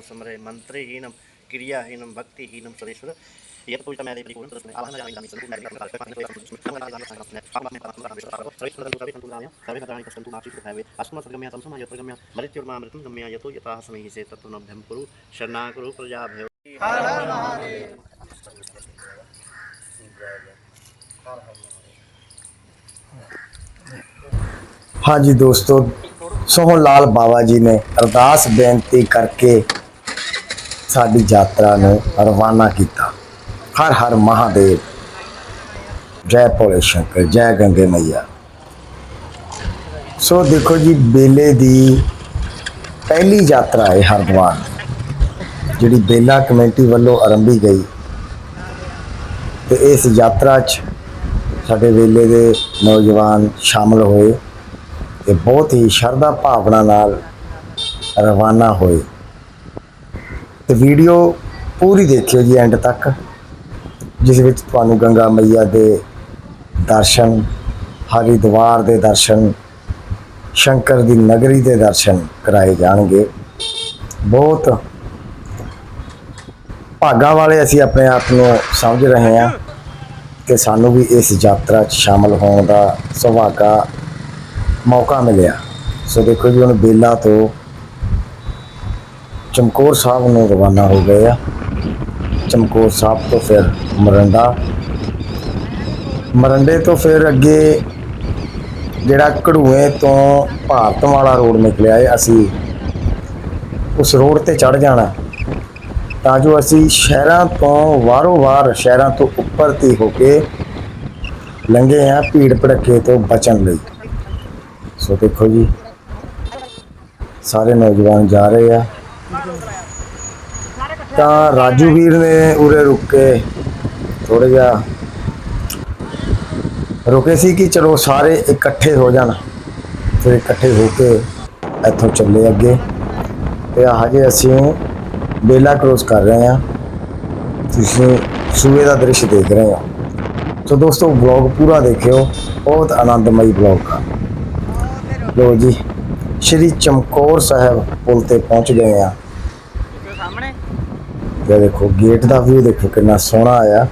ਸਮਰੇ ਮੰਤਰੀਹੀਨਮ ਕਿਰਿਆਹੀਨਮ ਭਗਤੀਹੀਨਮ ਸਰੇਸ਼ਵਰ ਯਤ ਪੁਜਤਾ ਮੈਂ ਦੇ ਪਰਿਪੂਰਨ ਤਸਮੇ ਆਵਾਹਨ ਜਾਣੀ ਜਾਣੀ ਸੰਤੂ ਮੈਂ ਕਰ ਕਰ ਪੰਜ ਕੋਈ ਕੰਮ ਨਾ ਜਾਣੀ ਸੰਤੂ ਆਪ ਮੈਂ ਕੰਮ ਕਰ ਕਰ ਸਰੇਸ਼ਵਰ ਦਾ ਸੰਤੂ ਨਾਮਿਆ ਸਰਵੇ ਸਾਡੀ ਯਾਤਰਾ ਨੂੰ ਰਵਾਨਾ ਕੀਤਾ। ਹਰ ਹਰ ਮਹਾਦੇਵ। ਜੈ ਭੋਲੇ ਸ਼ੰਕਰ, ਜੈ ਗੰਗੇ ਮਈਆ। ਸੋ ਦੇਖੋ ਜੀ, ਬੇਲੇ ਦੀ ਪਹਿਲੀ ਯਾਤਰਾ ਹੈ ਹਰਿਦੁਆਰ ਜਿਹੜੀ ਬੇਲਾ ਕਮੇਟੀ ਵੱਲੋਂ ਆਰੰਭੀ ਗਈ। ਤੇ ਇਸ ਯਾਤਰਾ 'ਚ ਸਾਡੇ ਵੇਲੇ ਦੇ ਨੌਜਵਾਨ ਸ਼ਾਮਲ ਹੋਏ ਤੇ ਬਹੁਤ ਹੀ ਸ਼ਰਧਾ ਭਾਵਨਾ ਨਾਲ ਰਵਾਨਾ ਹੋਏ। ਤੇ ਵੀਡੀਓ ਪੂਰੀ ਦੇਖਿਓ ਜੀ ਐਂਡ ਤੱਕ, ਜਿਸ ਵਿੱਚ ਤੁਹਾਨੂੰ ਗੰਗਾ ਮਈਆ ਦੇ ਦਰਸ਼ਨ, ਹਰਿਦੁਆਰ ਦੇ ਦਰਸ਼ਨ, ਸ਼ੰਕਰ ਦੀ ਨਗਰੀ ਦੇ ਦਰਸ਼ਨ ਕਰਾਏ ਜਾਣਗੇ। ਬਹੁਤ ਭਾਗਾ ਵਾਲੇ ਅਸੀਂ ਆਪਣੇ ਆਪ ਨੂੰ ਸਮਝ ਰਹੇ ਹਾਂ ਕਿ ਸਾਨੂੰ ਵੀ ਇਸ ਯਾਤਰਾ 'ਚ ਸ਼ਾਮਲ ਹੋਣ ਦਾ ਸੁਭਾਗਾ ਮੌਕਾ ਮਿਲਿਆ। ਸੋ ਦੇਖੋ ਜੀ, ਹੁਣ ਬੇਲਾ ਤੋਂ ਚਮਕੌਰ ਸਾਹਿਬ ਨੂੰ ਰਵਾਨਾ ਹੋ ਗਏ ਆ। ਚਮਕੌਰ ਸਾਹਿਬ ਤੋਂ ਫਿਰ ਮਰੰਡਾ। ਮਰੰਡੇ ਤੋਂ ਫਿਰ ਅੱਗੇ ਜਿਹੜਾ ਕੜੂਏ ਤੋਂ ਭਾਰਤ ਵਾਲਾ ਰੋਡ ਨਿਕਲਿਆ ਹੈ ਅਸੀਂ ਉਸ ਰੋਡ ਤੇ ਚੜ ਜਾਣਾ। ਤਾਂ ਜੋ ਅਸੀਂ ਸ਼ਹਿਰਾਂ ਤੋਂ ਵਾਰੋ ਵਾਰ ਸ਼ਹਿਰਾਂ ਤੋਂ ਉੱਪਰ ਤੇ ਹੋ ਕੇ ਲੰਘੇ ਆ ਭੀੜ ਭੜੱਕੇ ਤੋਂ ਬਚਣ ਲਈ। ਸੋ ਦੇਖੋ ਜੀ, ਸਾਰੇ ਨੌਜਵਾਨ ਜਾ ਰਹੇ ਆ। ਤਾਂ ਰਾਜੂ ਵੀਰ ਨੇ ਉਰੇ ਰੁਕ ਕੇ ਥੋੜਾ ਜਿਹਾ ਰੁਕੇ ਸੀ ਕਿ ਚਲੋ ਸਾਰੇ ਇਕੱਠੇ ਹੋ ਜਾਣ। ਫਿਰ ਇਕੱਠੇ ਹੋ ਕੇ ਇੱਥੋਂ ਚੱਲੇ ਅੱਗੇ। ਤੇ ਆ ਹਜੇ ਅਸੀਂ ਬੇਲਾ ਕ੍ਰੋਸ ਕਰ ਰਹੇ ਆ ਤੁਸੀਂ ਸੂਏ ਦਾ ਦ੍ਰਿਸ਼ ਦੇਖ ਰਹੇ ਹੋ। ਸੋ ਦੋਸਤੋ ਵਲੌਗ ਪੂਰਾ ਦੇਖਿਓ, ਬਹੁਤ ਆਨੰਦਮਈ ਵਲੌਗ ਆ। ਲੋ ਜੀ, ਸ਼੍ਰੀ ਚਮਕੌਰ ਸਾਹਿਬ ਪੁਲ ਤੇ ਪਹੁੰਚ ਗਏ ਆ ਸਾਹਮਣੇ ਇਹ ਦੇਖੋ ਗੇਟ ਦਾ ਵਿਊ ਦੇਖੋ ਕਿੰਨਾ ਸੋਹਣਾ ਆਇਆ।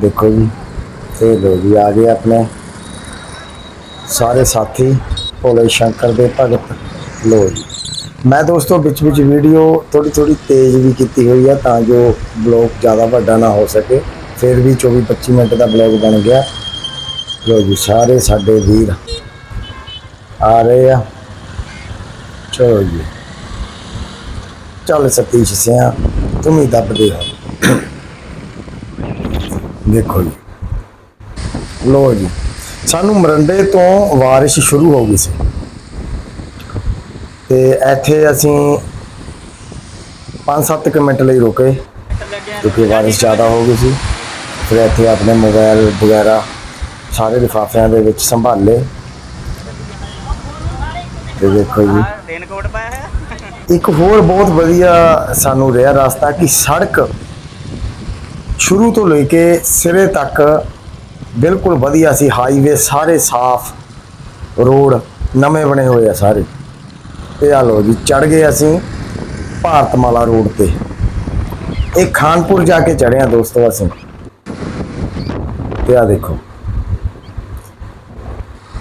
ਦੇਖੋ ਜੀ ਤੇ ਲੋ ਜੀ, ਆ ਗਏ ਆਪਣੇ ਸਾਰੇ ਸਾਥੀ, ਭੋਲੇ ਸ਼ੰਕਰ ਦੇ ਭਗਤ। ਲੋ ਜੀ, ਮੈਂ ਦੋਸਤੋ ਵਿੱਚ ਵਿੱਚ ਵੀਡੀਓ ਥੋੜੀ ਥੋੜੀ ਤੇਜ਼ ਵੀ ਕੀਤੀ ਹੋਈ ਆ ਤਾਂ ਜੋ ਬਲੌਗ ਜ਼ਿਆਦਾ ਵੱਡਾ ਨਾ ਹੋ ਸਕੇ। ਫਿਰ ਵੀ 24 25 ਮਿੰਟ ਦਾ ਬਲੌਗ ਬਣ ਗਿਆ। ਲੋ ਜੀ, ਸਾਰੇ ਸਾਡੇ ਵੀਰ ਆ ਰਹੇ ਆ। ਚਲੋ ਜੀ। ਚੱਲ ਸਤੀਸ਼ ਸਿਆ ਤੁਮ ਹੀ ਦੱਬਦੇ ਹੋ ਦੇਖੋ ਜੀ। ਲੋ ਜੀ, ਸਾਨੂੰ ਮਰੰਡੇ ਤੋਂ ਬਾਰਿਸ਼ ਸ਼ੁਰੂ ਹੋ ਗਈ ਸੀ। ਤੇ ਇੱਥੇ ਅਸੀਂ 5-7 ਕੁ ਮਿੰਟ ਲਈ ਰੁਕੇ, ਕਿਉਂਕਿ ਬਾਰਿਸ਼ ਜ਼ਿਆਦਾ ਹੋ ਗਈ ਸੀ। ਫਿਰ ਇੱਥੇ ਆਪਣੇ ਮੋਬਾਈਲ ਵਗੈਰਾ ਸਾਰੇ ਲਿਫਾਫਿਆਂ ਦੇ ਵਿੱਚ ਸੰਭਾਲੇ। ਤੇ ਦੇਖੋ ਜੀ। ਰੇਨ ਪਾਇਆ ਇੱਕ ਹੋਰ ਬਹੁਤ ਵਧੀਆ ਸਾਨੂੰ ਰਿਹਾ ਰਸਤਾ ਕਿ ਸੜਕ ਸ਼ੁਰੂ ਤੋਂ ਲੈ ਕੇ ਸਿਰੇ ਤੱਕ ਬਿਲਕੁਲ ਵਧੀਆ ਸੀ। ਹਾਈਵੇ ਸਾਰੇ ਸਾਫ਼, ਰੋਡ ਨਵੇਂ ਬਣੇ ਹੋਏ ਆ ਸਾਰੇ। ਤੇ ਆ ਲੋ ਜੀ ਚੜ ਗਏ ਅਸੀਂ ਭਾਰਤਮਾਲਾ ਰੋਡ ਤੇ। ਇਹ ਖਾਨਪੁਰ ਜਾ ਕੇ ਚੜ੍ਹੇ ਆ ਦੋਸਤੋ ਅਸੀਂ। ਤੇ ਆ ਦੇਖੋ।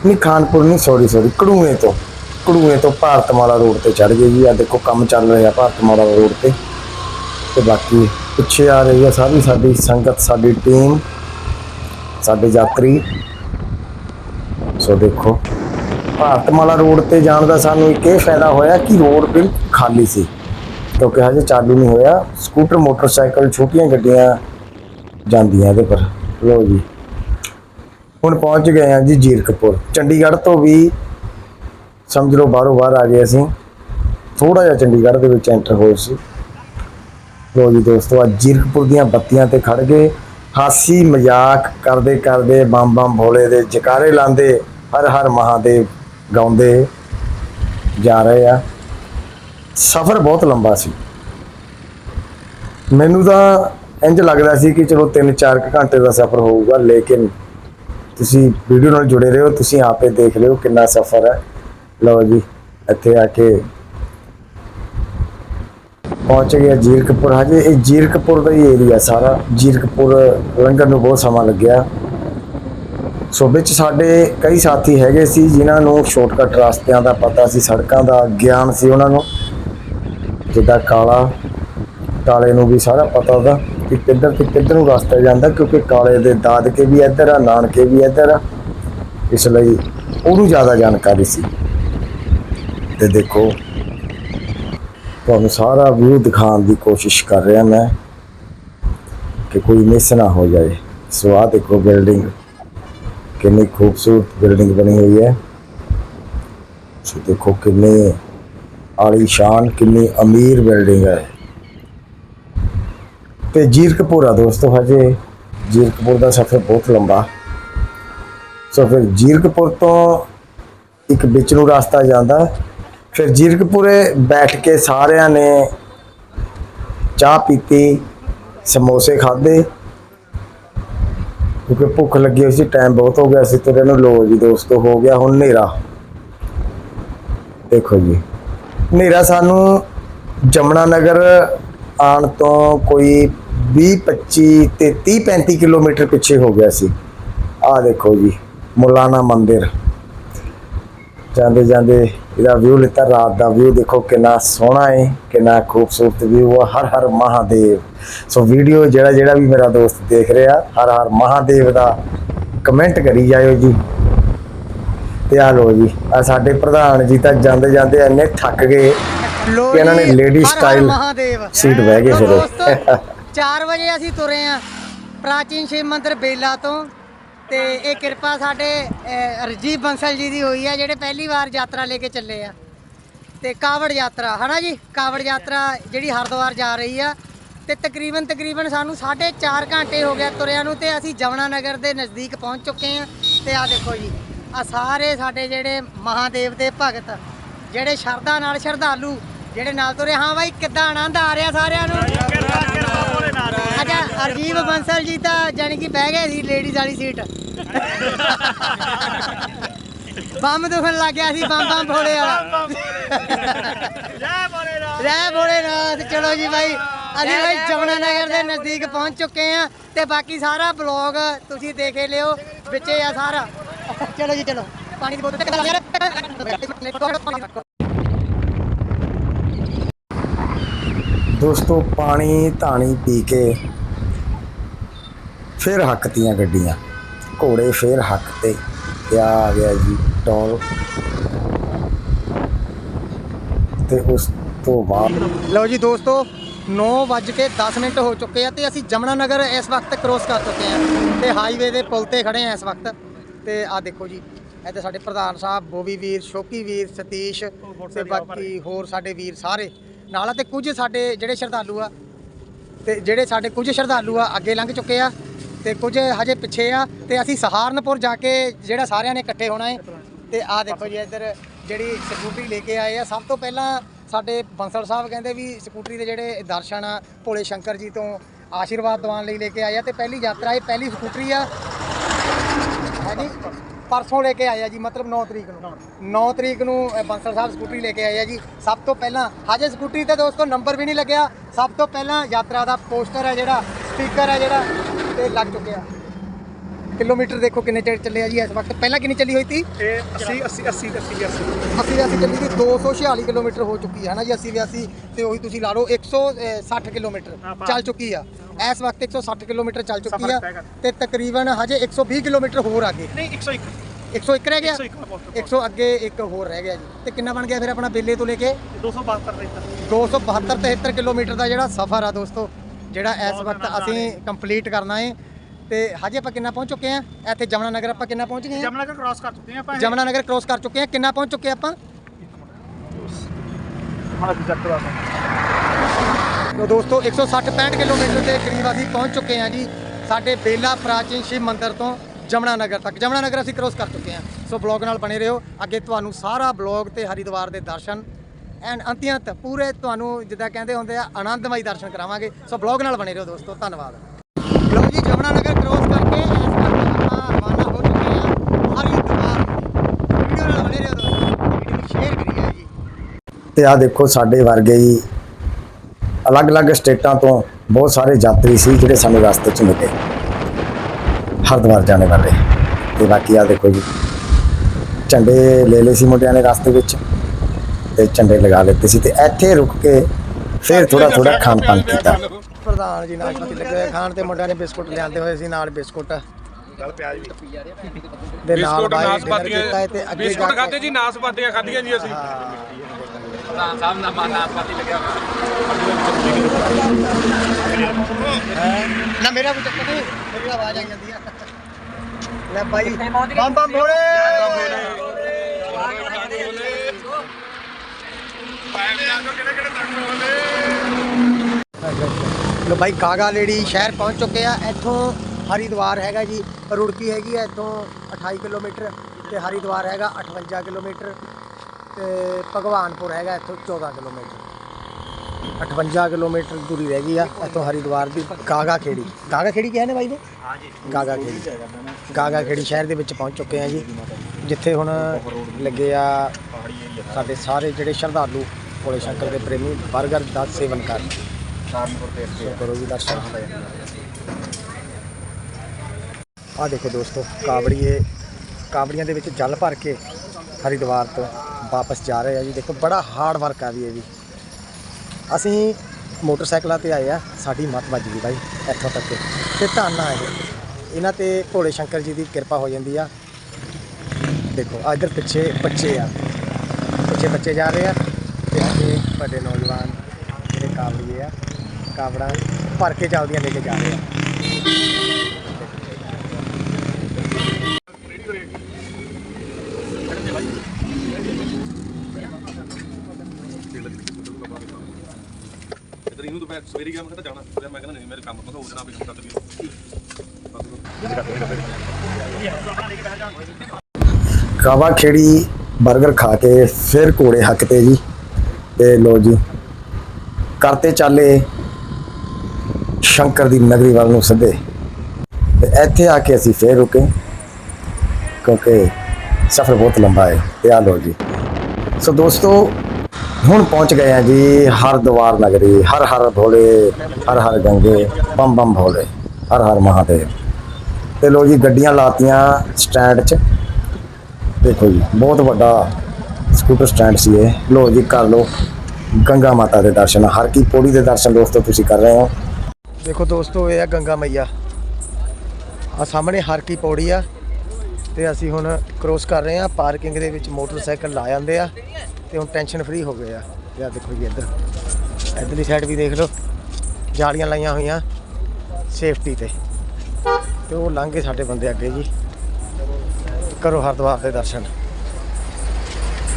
ਨਹੀਂ, ਖਾਨਪੁਰ ਨਹੀਂ ਸੌਰੀ ਸੌਰੀ ਕੜੂਏ ਤੋਂ। ਕੜੂਏ ਤੋਂ ਭਾਰਤਮਾਲਾ ਰੋਡ ਤੇ ਚੜ ਗਏ ਜੀ। ਆ ਦੇਖੋ, ਕੰਮ ਚੱਲ ਰਿਹਾ ਭਾਰਤਮਾਲਾ ਰੋਡ ਤੇ। ਤੇ ਬਾਕੀ ਪਿੱਛੇ ਆ ਰਹੀ ਹੈ ਸਾਰੀ ਸਾਡੀ ਸੰਗਤ, ਸਾਡੀ ਟੀਮ, ਸਾਡੇ ਯਾਤਰੀ। ਸੋ ਦੇਖੋ ਭਾਰਤਮਾਲਾ ਰੋਡ ਤੇ ਜਾਣ ਦਾ ਸਾਨੂੰ ਇੱਕ ਇਹ ਫਾਇਦਾ ਹੋਇਆ ਕਿ ਰੋਡ ਬਿਲਕੁਲ ਖਾਲੀ ਸੀ। ਕਿਉਂਕਿ ਹਜੇ ਚਾਲੂ ਨਹੀਂ ਹੋਇਆ। ਸਕੂਟਰ, ਮੋਟਰਸਾਈਕਲ, ਛੋਟੀਆਂ ਗੱਡੀਆਂ ਜਾਂਦੀਆਂ ਇਹਦੇ ਪਰ। ਲੋ ਜੀ। ਹੁਣ ਪਹੁੰਚ ਗਏ ਆ ਜੀ ਜੀਰਕਪੁਰ। ਚੰਡੀਗੜ੍ਹ ਤੋਂ ਵੀ ਸਮਝ ਲਓ ਬਾਹਰੋਂ ਬਾਹਰ ਆ ਗਏ ਅਸੀਂ। ਥੋੜਾ ਜਿਹਾ ਚੰਡੀਗੜ੍ਹ ਦੇ ਵਿੱਚ ਐਂਟਰ ਹੋਏ ਸੀ। ਲੋ ਜੀ ਦੋਸਤੋ, ਅੱਜ ਜੀਰਕਪੁਰ ਦੀਆਂ ਬੱਤੀਆਂ ਤੇ ਖੜ ਗਏ। ਹਾਸੀ ਮਜ਼ਾਕ ਕਰਦੇ ਕਰਦੇ ਬੰਮ ਬੰਮ ਭੋਲੇ ਦੇ ਜਕਾਰੇ ਲਾਉਂਦੇ ਹਰ ਹਰ ਮਹਾਦੇਵ ਗਾਉਂਦੇ ਜਾ ਰਹੇ ਆ। ਸਫ਼ਰ ਬਹੁਤ ਲੰਬਾ ਸੀ। ਮੈਨੂੰ ਤਾਂ ਇੰਜ ਲੱਗਦਾ ਸੀ ਕਿ ਚਲੋ 3-4 ਘੰਟੇ ਦਾ ਸਫ਼ਰ ਹੋਊਗਾ, ਲੇਕਿਨ ਤੁਸੀਂ ਵੀਡੀਓ ਨਾਲ ਜੁੜੇ ਰਹੋ, ਤੁਸੀਂ ਆਪੇ ਦੇਖ ਲਿਓ ਕਿੰਨਾ ਸਫ਼ਰ ਹੈ। ਲਓ ਜੀ, ਇੱਥੇ ਆ ਕੇ ਪਹੁੰਚ ਗਿਆ ਜੀਰਕਪੁਰ। ਹਜੇ ਇਹ ਜੀਰਕਪੁਰ ਦਾ ਹੀ ਏਰੀਆ ਸਾਰਾ। ਜੀਰਕਪੁਰ ਲੰਘਣ ਨੂੰ ਬਹੁਤ ਸਮਾਂ ਲੱਗਿਆ। ਸੋ ਵਿੱਚ ਸਾਡੇ ਕਈ ਸਾਥੀ ਹੈਗੇ ਸੀ, ਜਿਨ੍ਹਾਂ ਨੂੰ ਸ਼ਾਰਟਕਟ ਰਸਤਿਆਂ ਦਾ ਪਤਾ ਸੀ, ਸੜਕਾਂ ਦਾ ਗਿਆਨ ਸੀ ਉਹਨਾਂ ਨੂੰ। ਜਿੱਦਾਂ ਕਾਲਾ, ਕਾਲੇ ਨੂੰ ਵੀ ਸਾਰਾ ਪਤਾ ਉਹਦਾ ਕਿ ਕਿੱਧਰ ਤੇ ਕਿੱਧਰ ਨੂੰ ਰਸਤਾ ਜਾਂਦਾ, ਕਿਉਂਕਿ ਕਾਲੇ ਦੇ ਦਾਦਕੇ ਵੀ ਇੱਧਰ ਆ, ਨਾਨਕੇ ਵੀ ਇੱਧਰ ਆ। ਇਸ ਲਈ ਉਹਨੂੰ ਜ਼ਿਆਦਾ ਜਾਣਕਾਰੀ ਸੀ। ਤੇ ਦੇਖੋ, ਤੁਹਾਨੂੰ ਸਾਰਾ ਵਿਊ ਦਿਖਾਉਣ ਦੀ ਕੋਸ਼ਿਸ਼ ਕਰ ਰਿਹਾ ਮੈਂ ਕਿ ਕੋਈ ਮਿਸ ਨਾ ਹੋ ਜਾਏ। ਸੋ ਦੇਖੋ ਬਿਲਡਿੰਗ ਕਿੰਨੀ ਖੂਬਸੂਰਤ ਬਿਲਡਿੰਗ ਬਣੀ ਹੋਈ ਹੈ। ਸੋ ਦੇਖੋ ਕਿੰਨੀ ਆਲੀਸ਼ਾਨ ਕਿੰਨੀ ਅਮੀਰ ਬਿਲਡਿੰਗ ਹੈ। ਤੇ ਜੀਰਕਪੁਰ ਆ ਦੋਸਤੋ, ਹਜੇ ਜੀਰਕਪੁਰ ਦਾ ਸਫ਼ਰ ਬਹੁਤ ਲੰਬਾ। ਸੋ ਫਿਰ ਜੀਰਕਪੁਰ ਤੋਂ ਇੱਕ ਵਿੱਚ ਨੂੰ ਰਸਤਾ ਜਾਂਦਾ ਫਿਰ ਜੀਰਕਪੁਰੇ ਬੈਠ ਕੇ ਸਾਰਿਆਂ ਨੇ ਚਾਹ ਪੀਤੀ, ਸਮੋਸੇ ਖਾਦੇ ਕਿਉਂਕਿ ਭੁੱਖ ਲੱਗੀ ਹੋਈ ਸੀ ਟਾਈਮ ਬਹੁਤ ਹੋ ਗਿਆ ਸੀ, ਤੇ ਇਹਨੂੰ ਲੋ ਜੀ ਦੋਸਤੋ, ਹੋ ਗਿਆ ਹੁਣ ਹਨੇਰਾ। ਦੇਖੋ ਜੀ, ਹਨੇਰਾ ਸਾਨੂੰ ਜਮਨਾ ਨਗਰ ਆਉਣ ਤੋਂ ਕੋਈ 20 25 ਤੇ 30 35 ਕਿਲੋਮੀਟਰ ਪਿੱਛੇ ਹੋ ਗਿਆ ਸੀ। ਆਹ ਦੇਖੋ ਜੀ, ਮੁਲਾਨਾ ਮੰਦਿਰ। ਜਾਂਦੇ ਜਾਂਦੇ ਇਹਦਾ ਵਿਊ ਲਿੱਤਾ ਰਾਤ ਦਾ ਵਿਊ ਦੇਖੋ ਕਿੰਨਾ ਸੋਹਣਾ ਹੈ ਕਿੰਨਾ ਖੂਬਸੂਰਤ ਵਿਊ ਆ ਹਰ ਹਰ ਮਹਾਦੇਵ। ਸੋ ਵੀਡੀਓ ਜਿਹੜਾ ਜਿਹੜਾ ਵੀ ਮੇਰਾ ਦੋਸਤ ਦੇਖ ਰਿਹਾ ਹਰ ਹਰ ਮਹਾਦੇਵ ਦਾ ਕਮੈਂਟ ਕਰੀ ਜਾਇਓ ਜੀ। ਤੇ ਆ ਲੋ ਜੀ ਆ ਸਾਡੇ ਪ੍ਰਧਾਨ ਜੀ ਤਾਂ ਜਾਂਦੇ ਜਾਂਦੇ ਇੰਨੇ ਥੱਕ ਗਏ ਕਿ ਇਹਨਾਂ ਨੇ style ਮਹਾਦੇਵ। ਸੀਟ ਬਹਿ ਗਏ ਫਿਰ। ਦੋਸਤੋ 4 ਵਜੇ ਅਸੀਂ ਤੁਰੇ ਆ ਪ੍ਰਾਚੀਨ ਸ਼ਿਵ ਮੰਦਿਰ ਬੇਲਾ ਤੋਂ। ਤੇ ਇਹ ਕਿਰਪਾ ਸਾਡੇ ਅਹ, ਰਜੀਵ ਬੰਸਲ ਜੀ ਦੀ ਹੋਈ ਹੈ ਜਿਹੜੇ ਪਹਿਲੀ ਵਾਰ ਯਾਤਰਾ ਲੈ ਕੇ ਚੱਲੇ ਆ। ਤੇ ਕਾਵੜ ਯਾਤਰਾ ਹਨਾ ਜੀ? ਕਾਵੜ ਯਾਤਰਾ ਜਿਹੜੀ ਹਰਿਦੁਆਰ ਜਾ ਰਹੀ ਆ। ਤੇ ਤਕਰੀਬਨ ਤਕਰੀਬਨ ਸਾਨੂੰ 4.5 ਘੰਟੇ ਹੋ ਗਿਆ ਤੁਰਿਆਂ ਨੂੰ ਤੇ ਅਸੀਂ ਜਮਨਾ ਨਗਰ ਦੇ ਨਜ਼ਦੀਕ ਪਹੁੰਚ ਚੁੱਕੇ ਆ। ਤੇ ਆ ਦੇਖੋ ਜੀ ਆ ਸਾਰੇ ਸਾਡੇ ਜਿਹੜੇ ਮਹਾਦੇਵ ਦੇ ਭਗਤ ਜਿਹੜੇ ਸ਼ਰਧਾ ਨਾਲ ਸ਼ਰਧਾਲੂ ਜਿਹੜੇ ਨਾਲ ਤੁਰੇ ਹਾਂ ਬਾਈ ਕਿੱਦਾਂ ਆਨੰਦ ਆ ਰਿਹਾ ਸਾਰਿਆਂ ਨੂੰ? ਅੱਛਾ ਅਰਜੀਵ ਬੰਸਲ ਜੀ ਤਾਂ ਜਾਨੀ ਕਿ ਬਹਿ ਗਏ ਸੀ ਲੇਡੀਜ਼ ਵਾਲੀ ਸੀਟ ਬੰਮ ਦੁਖਣ ਲੱਗ ਗਿਆ ਸੀ ਬੰਮ ਬੰਮ ਭੋਲੇ ਵਾਲਾ। ਜੈ ਭੋਲੇਨਾਥ ਚਲੋ ਜੀ ਬਾਈ ਅਸੀਂ ਬਾਈ ਜਮਨਾ ਨਗਰ ਦੇ ਨਜ਼ਦੀਕ ਪਹੁੰਚ ਚੁੱਕੇ ਆ ਤੇ ਬਾਕੀ ਸਾਰਾ ਬਲੌਗ ਤੁਸੀਂ ਦੇਖੇ ਲਿਓ ਵਿੱਚੇ ਆ ਸਾਰਾ। ਚਲੋ ਜੀ ਚਲੋ। ਪਾਣੀ ਦੀ ਬੋਤਲ ਤੇ ਦੋਸਤੋ, ਪਾਣੀ, ਧਾਣੀ ਪੀ ਕੇ ਫਿਰ ਹੱਕ ਹੱਕਤੀਆਂ ਗੱਡੀਆਂ। ਘੋੜੇ ਫਿਰ ਹੱਕ ਤੇ। ਤੇ ਆ ਗਿਆ ਜੀ ਟੋਲ। ਤੇ ਉਸ ਤੋਂ ਬਾਅਦ ਲਓ ਜੀ ਦੋਸਤੋ 9:10 ਮਿੰਟ ਹੋ ਚੁੱਕੇ ਆ ਤੇ ਅਸੀਂ ਜਮਨਾ ਨਗਰ ਇਸ ਵਕਤ ਕ੍ਰੋਸ ਕਰ ਚੁੱਕੇ ਆ ਤੇ ਹਾਈਵੇ ਦੇ ਪੁਲ ਤੇ ਖੜੇ ਆ ਇਸ ਵਕਤ। ਤੇ ਆ ਦੇਖੋ ਜੀ, ਇੱਥੇ ਸਾਡੇ ਪ੍ਰਧਾਨ ਸਾਹਿਬ ਬੋਵੀ ਵੀਰ, ਸ਼ੋਕੀ ਵੀਰ, ਸਤੀਸ਼ ਤੇ ਬਾਕੀ ਹੋਰ ਸਾਡੇ ਵੀਰ ਸਾਰੇ। ਨਾਲ ਆ ਤੇ ਕੁਝ ਸਾਡੇ ਜਿਹੜੇ ਸ਼ਰਧਾਲੂ ਆ, ਤੇ ਜਿਹੜੇ ਸਾਡੇ ਕੁਝ ਸ਼ਰਧਾਲੂ ਆ, ਅੱਗੇ ਲੰਘ ਚੁੱਕੇ ਆ, ਤੇ ਕੁਝ ਹਜੇ ਪਿੱਛੇ ਆ, ਤੇ ਅਸੀਂ ਸਹਾਰਨਪੁਰ ਜਾ ਕੇ ਜਿਹੜਾ ਸਾਰਿਆਂ ਨੇ ਇਕੱਠੇ ਹੋਣਾ ਹੈ ਤੇ ਆਹ ਦੇਖੋ ਜੀ ਇੱਧਰ ਜਿਹੜੀ ਸਕੂਟਰੀ ਲੈ ਕੇ ਆਏ ਆ, ਸਭ ਤੋਂ ਪਹਿਲਾਂ ਸਾਡੇ ਬੰਸਲ ਸਾਹਿਬ ਕਹਿੰਦੇ ਵੀ ਸਕੂਟਰੀ ਦੇ ਜਿਹੜੇ ਦਰਸ਼ਨ ਆ, ਭੋਲੇ ਸ਼ੰਕਰ ਜੀ ਤੋਂ ਆਸ਼ੀਰਵਾਦ ਦਿਵਾਉਣ ਲਈ ਲੈ ਕੇ ਆਏ ਆ, ਤੇ ਪਹਿਲੀ ਯਾਤਰਾ ਇਹ ਪਹਿਲੀ ਸਕੂਟਰੀ ਆ। ਹਾਂਜੀ? ਪਰਸੋਂ ਲੈ ਕੇ ਆਏ ਆ ਜੀ ਮਤਲਬ 9 ਤਰੀਕ ਨੂੰ। 9 ਤਰੀਕ ਨੂੰ ਅ, ਬੰਸਲ ਸਾਹਿਬ ਸਕੂਟਰੀ ਲੈ ਕੇ ਆਏ ਆ ਜੀ। ਸਭ ਤੋਂ ਪਹਿਲਾਂ ਹਜੇ ਸਕੂਟਰੀ ਤੇ ਦੋਸਤੋ ਨੰਬਰ ਵੀ ਨਹੀਂ ਲੱਗਿਆ। ਸਭ ਤੋਂ ਪਹਿਲਾਂ ਯਾਤਰਾ ਦਾ ਪੋਸਟਰ ਹੈ ਜਿਹੜਾ ਸਪੀਕਰ ਹੈ ਜਿਹੜਾ ਤੇ ਲੱਗ ਚੁੱਕਿਆ। ਕਿਲੋਮੀਟਰ ਦੇਖੋ ਕਿੰਨੇ ਚਿਰ ਚੱਲੇ ਆ ਜੀ ਇਸ ਵਕਤ। ਪਹਿਲਾਂ ਕਿੰਨੀ ਚੱਲੀ ਹੋਈ ਸੀ? ਇਹ 80 80 80 80 ਅਸੀਂ। ਅਸੀਂ ਚੱਲੀ ਸੀ 246 ਕਿਲੋਮੀਟਰ ਹੋ ਚੁੱਕੀ ਹੈ ਨਾ ਜੀ? 80 82 ਤੇ ਉਹੀ ਤੁਸੀਂ ਲਾ ਲਓ 160 ਕਿਲੋਮੀਟਰ ਚੱਲ ਚੁੱਕੀ ਆ। ਇਸ ਵਕਤ 160 ਕਿਲੋਮੀਟਰ ਚੱਲ ਚੁੱਕੀ ਆ। ਤੇ ਤਕਰੀਬਨ ਹਜੇ 120 ਕਿਲੋਮੀਟਰ ਹੋਰ ਅੱਗੇ ਨਹੀਂ 101 101 ਰਹਿ ਗਿਆ? 101 ਬਹੁਤ 100 ਅੱਗੇ ਇੱਕ ਹੋਰ ਰਹਿ ਗਿਆ ਜੀ। ਤੇ ਕਿੰਨਾ ਬਣ ਗਿਆ ਫਿਰ ਆਪਣਾ ਬੇਲੇ ਤੋਂ ਲੈ ਕੇ? 272 ਰੇਤਾ 272 73 ਕਿਲੋਮੀਟਰ ਦਾ ਜਿਹੜਾ ਸਫ਼ਰ ਆ ਦੋਸਤੋ ਜਿਹੜਾ ਇਸ ਵਕਤ ਅਸੀਂ ਕੰਪਲੀਟ ਕਰਨਾ ਹੈ ਤੇ ਹਜੇ ਆਪਾਂ ਕਿੰਨਾ ਪਹੁੰਚ ਚੁੱਕੇ ਆ? ਇੱਥੇ ਜਮਨਾ ਨਗਰ ਆਪਾਂ ਕਿੰਨਾ ਪਹੁੰਚ ਗਏ ਆ? ਜਮਨਾ ਕਾ ਕ੍ਰਾਸ ਕਰ ਚੁੱਕੇ ਹਾਂ ਆਪਾਂ ਜਮਨਾ ਨਗਰ ਕ੍ਰੋਸ ਕਰ ਚੁੱਕੇ ਆ। ਕਿੰਨਾ ਪਹੁੰਚ ਚੁੱਕੇ ਆਪਾਂ? ਹਾਂ ਐਗਜ਼ੈਕਟ ਦਾ ਤੋ ਦੋਸਤੋ 160 65 ਕਿਲੋਮੀਟਰ ਦੇ ਕਰੀਬ ਅਸੀਂ ਪਹੁੰਚ ਚੁੱਕੇ ਹਾਂ ਜੀ ਸਾਡੇ ਬੇਲਾ ਪ੍ਰਾਚੀਨ ਸ਼ਿਵ ਮੰਦਿਰ ਤੋਂ ਜਮਨਾ ਨਗਰ ਤੱਕ। ਜਮਨਾ ਨਗਰ ਅਸੀਂ ਕ੍ਰੋਸ ਕਰ ਚੁੱਕੇ ਹਾਂ। ਸੋ ਬਲੌਗ ਨਾਲ ਬਣੇ ਰਹੋ। ਅੱਗੇ ਤੁਹਾਨੂੰ ਸਾਰਾ ਬਲੌਗ ਤੇ ਹਰਿਦੁਆਰ ਦੇ ਦਰਸ਼ਨ ਐਂਡ ਅੰਤਿਅੰਤ ਪੂਰੇ ਤੁਹਾਨੂੰ ਜਿੱਦਾਂ ਕਹਿੰਦੇ ਹੁੰਦੇ ਆ, ਆਨੰਦਮਈ ਦਰਸ਼ਨ ਕਰਾਵਾਂਗੇ। ਸੋ ਬਲੌਗ ਨਾਲ ਬਣੇ ਰਹੋ ਦੋਸਤੋ। ਧੰਨਵਾਦ। ਲਓ ਜੀ, ਜਮਨਾ ਨਗਰ ਕ੍ਰੋਸ ਕਰਕੇ ਇਸ ਵਕਤ ਆਪਾਂ ਰਵਾਨਾ ਹੋ ਚੁੱਕੇ ਹਾਂ। ਹਰਿਦੁਆਰ। ਵੀਡੀਓ ਨਾਲ ਬਣੇ ਰਹੋ ਦੋਸਤੋ। ਵੀਡੀਓ ਨੂੰ ਸ਼ੇਅਰ ਕਰੀਏ ਜੀ। ਤੇ ਆ ਦੇਖੋ ਸਾਡੇ ਵਰਗੇ ਹੀ ਅਲੱਗ-ਅਲੱਗ ਸਟੇਟਾਂ ਤੋਂ ਬਹੁਤ ਸਾਰੇ ਯਾਤਰੀ ਸੀ ਜਿਹੜੇ ਸਾਨੂੰ ਰਸਤੇ 'ਚ ਮਿਲੇ। ਹਰਿਦੁਆਰ ਜਾਣੇ ਵਾਲੇ। ਤੇ ਬਾਕੀ ਆ ਦੇਖੋ ਜੀ ਝੰਡੇ ਲੈ ਲਏ ਸੀ ਮੁੰਡਿਆਂ ਨੇ ਰਸਤੇ ਵਿੱਚ ਤੇ ਝੰਡੇ ਲਗਾ ਲਿੱਤੇ ਸੀ ਤੇ ਇੱਥੇ ਰੁਕ ਕੇ ਫਿਰ ਥੋੜਾ ਥੋੜਾ ਖਾਣ ਪਾਣ ਕੀਤਾ। ਪ੍ਰਧਾਨ ਜੀ ਨਾਸ਼ਪਤੀ ਲੱਗੇ ਹੋਏ। ਖਾਣ ਤੇ ਮੁੰਡਿਆਂ ਨੇ ਬਿਸਕੁਟ ਲਿਆਂਦੇ ਹੋਏ ਸੀ ਨਾਲ ਬਿਸਕੁਟ। ਚੱਲ ਪਿਆਜ ਵੀ। ਦੇ ਨਾਲ ਬਿਸਕੁਟ ਨਾਸਪਾਤੀਆਂ ਤੇ ਅੱਗੇ ਬਿਸਕੁਟ ਖਾਦੇ ਜੀ ਨਾਸਪਾਤੀਆਂ ਖਾਧੀਆਂ ਜੀ ਅਸੀਂ। ਨਾ ਮੇਰਾ ਕੋਈ ਚੱਕਰ ਨਹੀਂ ਮੇਰੀ ਆਵਾਜ਼ ਆਈ ਜਾਂਦੀ ਆ ਲੈ ਬਾਈ ਬੰਮ ਬੰਮ ਭੋਲੇ ਲੋ ਬਾਈ ਕਾਗਾ ਲੇੜੀ ਸ਼ਹਿਰ ਪਹੁੰਚ ਚੁੱਕੇ ਆ ਇੱਥੋਂ ਹਰਿਦੁਆਰ ਹੈਗਾ ਜੀ ਰੁੜਕੀ ਹੈਗੀ ਆ ਇੱਥੋਂ 28 ਕਿਲੋਮੀਟਰ ਤੇ ਹਰਿਦੁਆਰ ਹੈਗਾ 58 ਕਿਲੋਮੀਟਰ ਤੇ ਭਗਵਾਨਪੁਰ ਹੈਗਾ ਇੱਥੋਂ 14 ਕਿਲੋਮੀਟਰ। 58 ਕਿਲੋਮੀਟਰ ਦੂਰੀ ਰਹਿ ਗਈ ਆ ਇੱਥੋਂ ਹਰਿਦੁਆਰ ਦੀ ਗਾਗਾ ਖੇੜੀ ਗਾਗਾ ਖੇੜੀ ਕਿਹਾ ਨੇ ਬਾਈ ਨੇ? ਗਾਗਾ ਖੇੜੀ ਗਾਗਾ ਖੇੜੀ ਸ਼ਹਿਰ ਦੇ ਵਿੱਚ ਪਹੁੰਚ ਚੁੱਕੇ ਆ ਜੀ। ਜਿੱਥੇ ਹੁਣ ਲੱਗੇ ਆ ਸਾਡੇ ਸਾਰੇ ਜਿਹੜੇ ਸ਼ਰਧਾਲੂ ਭੋਲੇ ਸ਼ੰਕਰ ਦੇ ਪ੍ਰੇਮੀ 버ਗਰ ਦਾ ਸੇਵਨ ਕਰਨ ਕਰੋ ਜੀ ਦਰਸ਼ਨ ਆ ਦੇਖੋ ਦੋਸਤੋ ਕਾਵੜੀਏ ਕਾਵੜੀਆਂ ਦੇ ਵਿੱਚ ਜਲ ਭਰ ਕੇ ਹਰਿਦੁਆਰ ਤੋਂ ਵਾਪਸ ਜਾ ਰਹੇ ਆ ਜੀ। ਦੇਖੋ, ਬੜਾ ਹਾਰਡ ਵਰਕ ਆ ਵੀ ਇਹ ਵੀ। ਅਸੀਂ ਮੋਟਰਸਾਈਕਲਾਂ ਤੇ ਆਏ ਆ, ਸਾਡੀ ਮੱਤ ਵੱਜ ਗਈ ਬਾਈ, ਇੱਥੋਂ ਤੱਕ ਤੇ ਧੰਨ ਆ ਇਹਨਾਂ ਤੇ ਭੋਲੇ ਸ਼ੰਕਰ ਜੀ ਦੀ ਕਿਰਪਾ ਹੋ ਜਾਂਦੀ ਆ। ਦੇਖੋ, ਆ ਇੱਧਰ ਪਿੱਛੇ ਬੱਚੇ ਆ। ਪਿੱਛੇ ਬੱਚੇ ਜਾ ਰਹੇ ਆ, ਤੇ ਅੱਗੇ ਵੱਡੇ ਨੌਜਵਾਨ ਜਿਹੜੇ ਕਾਵੜੀਏ ਆ, ਕਾਵੜਾ ਭਰ ਕੇ ਚੱਲਦੀਆਂ ਲੈ ਕੇ ਜਾ ਰਹੇ ਆ ਇਧਰ ਇਹਨੂੰ ਦੁਪਹਿਰ ਸਵੇਰੇ ਗਿਆ ਮੈਂ ਕਹਿੰਦਾ ਜਾਣਾ ਫਿਰ ਮੈਂ ਕਹਿੰਦਾ ਨਹੀਂ ਮੇਰੇ ਕੰਮ ਮੈਂ ਕਿਹਾ ਉਹਦੇ ਨਾਲ ਵੀ ਕੰਮ ਕਰ ਵੀ ਕਾਵਾ ਖੇੜੀ 버ਗਰ ਖਾ ਕੇ ਫਿਰ ਘੋੜੇ ਹੱਕ ਤੇ ਜੀ। ਤੇ ਲੋ ਜੀ, ਕਰਤੇ ਚਾਲੇ ਸ਼ੰਕਰ ਦੀ ਨਗਰੀ ਵੱਲ ਨੂੰ ਸੱਦੇ ਤੇ ਇੱਥੇ ਆ ਕੇ ਅਸੀਂ ਫੇਰ ਰੁਕੇ, ਕਿਉਂਕਿ ਸਫ਼ਰ ਬਹੁਤ ਲੰਬਾ ਹੈ। ਤੇ ਆ ਲੋ ਜੀ। ਸੋ ਦੋਸਤੋ, ਹੁਣ ਪਹੁੰਚ ਗਏ ਆ ਜੀ ਹਰਦੁਆਰ ਨਗਰੀ, ਹਰ ਹਰ ਭੋਲੇ, ਹਰ ਹਰ ਗੰਗੇ। ਬੰਮ ਬੰਮ ਭੋਲੇ ਹਰ ਹਰ ਮਹਾਦੇਵ। ਤੇ ਲੋ ਜੀ, ਗੱਡੀਆਂ ਲਾਤੀਆਂ ਸਟੈਂਡ 'ਚ। ਦੇਖੋ ਜੀ, ਬਹੁਤ ਵੱਡਾ ਸਕੂਟਰ ਸਟੈਂਡ ਸੀ ਇਹ। ਲੋ ਜੀ, ਕਰ ਲੋ ਗੰਗਾ ਮਾਤਾ ਦੇ ਦਰਸ਼ਨ, ਹਰ ਕੀ ਪੌੜੀ ਦੇ ਦਰਸ਼ਨ ਦੋਸਤੋ ਤੁਸੀਂ ਕਰ ਰਹੇ ਹੋ। ਦੇਖੋ ਦੋਸਤੋ, ਇਹ ਆ ਗੰਗਾ ਮਈਆ। ਆ ਸਾਹਮਣੇ ਹਰ ਕੀ ਪੌੜੀ ਆ। ਤੇ ਅਸੀਂ ਹੁਣ ਕ੍ਰੋਸ ਕਰ ਰਹੇ ਆ ਪਾਰਕਿੰਗ ਦੇ ਵਿੱਚ ਮੋਟਰਸਾਈਕਲ ਲਾ ਜਾਂਦੇ ਆ। ਤੇ ਹੁਣ ਟੈਨਸ਼ਨ ਫ੍ਰੀ ਹੋ ਗਏ ਆ। ਤੇ ਦੇਖੋ ਜੀ ਇੱਧਰ। ਇੱਧਰਲੀ ਸਾਈਡ ਵੀ ਦੇਖ ਲਓ। ਜਾਲੀਆਂ ਲਾਈਆਂ ਹੋਈਆਂ। ਸੇਫਟੀ ਤੇ। ਤੇ ਉਹ ਲੰਘ ਸਾਡੇ ਬੰਦੇ ਅੱਗੇ ਜੀ। ਕਰੋ ਹਰਿਦੁਆਰ ਦੇ ਦਰਸ਼ਨ।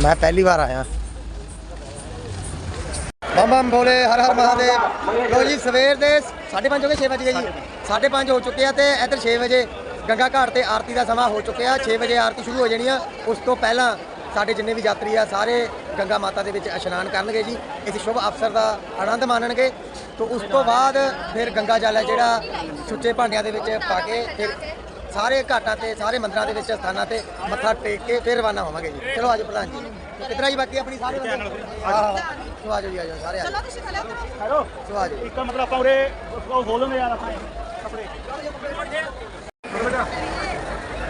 ਮੈਂ ਪਹਿਲੀ ਵਾਰ ਆਇਆ। ਬੰਮ ਬੰਮ ਭੋਲੇ ਹਰ ਹਰ ਮਹਾਦੇਵ। ਲੋ ਜੀ, ਸਵੇਰ ਦੇ 5:30 ਹੋ ਗਏ 6 ਵਜੇ ਜੀ। 5:30 ਹੋ ਚੁੱਕੇ ਆ ਤੇ ਇੱਧਰ 6 ਵਜੇ ਗੰਗਾ ਘਾਟ ਤੇ ਆਰਤੀ ਦਾ ਸਮਾਂ ਹੋ ਚੁੱਕਿਆ। 6 ਵਜੇ ਆਰਤੀ ਸ਼ੁਰੂ ਹੋ ਜਾਣੀ ਆ। ਉਸ ਤੋਂ ਪਹਿਲਾਂ ਸਾਡੇ ਜਿੰਨੇ ਵੀ ਯਾਤਰੀ ਆ, ਸਾਰੇ ਗੰਗਾ ਮਾਤਾ ਦੇ ਵਿੱਚ ਇਸ਼ਨਾਨ ਕਰਨਗੇ ਜੀ। ਇਸ ਸ਼ੁਭ ਅਵਸਰ ਦਾ ਆਨੰਦ ਮਾਣਨਗੇ। ਤੋਂ ਉਸ ਤੋਂ ਬਾਅਦ ਫਿਰ ਗੰਗਾ ਜਲ ਹੈ ਜਿਹੜਾ ਸੁੱਚੇ ਭਾਂਡਿਆਂ ਦੇ ਵਿੱਚ ਪਾ ਕੇ ਫਿਰ ਸਾਰੇ ਘਾਟਾਂ ਤੇ ਸਾਰੇ ਮੰਦਰਾਂ ਦੇ ਵਿੱਚ ਸਥਾਨਾਂ ਤੇ ਮੱਥਾ ਟੇਕ ਕੇ ਫਿਰ ਰਵਾਨਾ ਹੋਵਾਂਗੇ ਜੀ। ਚਲੋ ਆਜੋ ਪ੍ਰਧਾਨ ਜੀ। ਕਿਤਨਾ ਜੀ ਬਾਕੀ ਆਪਣੀ ਸਾਰੇ ਬੰਦੇ। ਹਾਂ ਸੋ ਆਜੋ ਜੀ ਆਜੋ ਸਾਰੇ ਆਜੋ। ਹੈਲੋ ਸੋ ਆਜੋ। ਇੱਕ ਮਤਲਬ ਆਪਾਂ ਉਰੇ ਉਹ ਖੋਲ ਯਾਰ ਆਪਾਂ। ਕੱਪੜੇ।